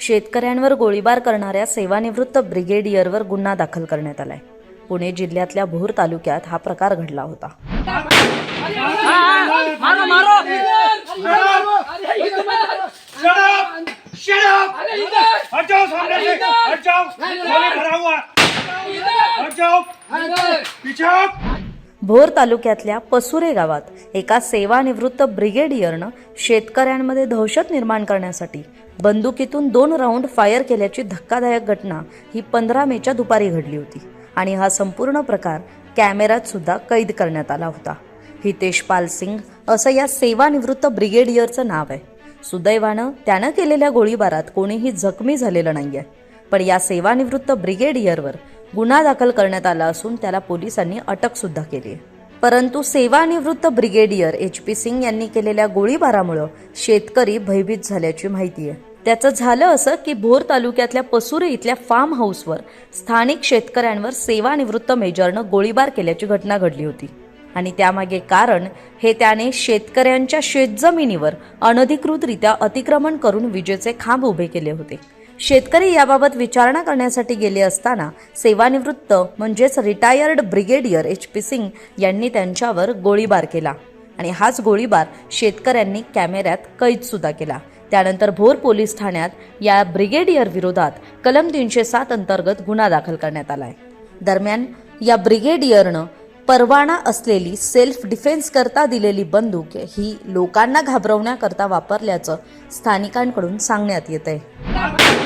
शेतकऱ्यांवर गोळीबार करणाऱ्या सेवानिवृत्त ब्रिगेडियरवर गुन्हा दाखल करण्यात आलाय पुणे जिल्ह्यातल्या भोर तालुक्यात हा प्रकार घडला होता हट जाओ भोर तालुक्यातल्या पसुरे गावात एका सेवानिवृत्त ब्रिगेडियरनं शेतकऱ्यांमध्ये दहशत निर्माण करण्यासाठी बंदुकीतून दोन राऊंड फायर केल्याची धक्कादायक घटना ही पंधरा मेच्या दुपारी घडली होती आणि हा संपूर्ण प्रकार कॅमेऱ्यात सुद्धा कैद करण्यात आला होता. हितेश पाल सिंग असं या सेवानिवृत्त ब्रिगेडियरचं नाव आहे. सुदैवानं त्यानं केलेल्या गोळीबारात कोणीही जखमी झालेलं नाहीये. पण या सेवानिवृत्त ब्रिगेडियरवर गुन्हा दाखल करण्यात आला असून त्याला पोलिसांनी अटक सुद्धा केली. आहे परंतु सेवानिवृत्त ब्रिगेडियर एच पी सिंग यांनी केलेल्या गोळीबारामुळं शेतकरी भयभीत झाल्याची माहिती आहे. त्याचं झालं असं की भोर तालुक्यातल्या पसुरे इथल्या फार्म हाऊसवर स्थानिक शेतकऱ्यांवर सेवानिवृत्त मेजरनं गोळीबार केल्याची घटना घडली होती. आणि त्यामागे कारण हे त्याने शेतकऱ्यांच्या शेतजमिनीवर अनधिकृतरित्या अतिक्रमण करून विजेचे खांब उभे केले होते. शेतकरी याबाबत विचारणा करण्यासाठी गेले असताना सेवानिवृत्त म्हणजेच retired brigadier H P Singh यांनी त्यांच्यावर गोळीबार केला. आणि हाच गोळीबार शेतकऱ्यांनी कॅमेऱ्यात कैदसुद्धा केला. त्यानंतर भोर पोलीस ठाण्यात या ब्रिगेडियर विरोधात कलम तीनशे सात अंतर्गत गुन्हा दाखल करण्यात आलाय. दरम्यान या ब्रिगेडियरनं परवाना असलेली सेल्फ डिफेन्स करता दिलेली बंदूक ही लोकांना घाबरवण्याकरता वापरल्याचं स्थानिकांकडून सांगण्यात येत आहे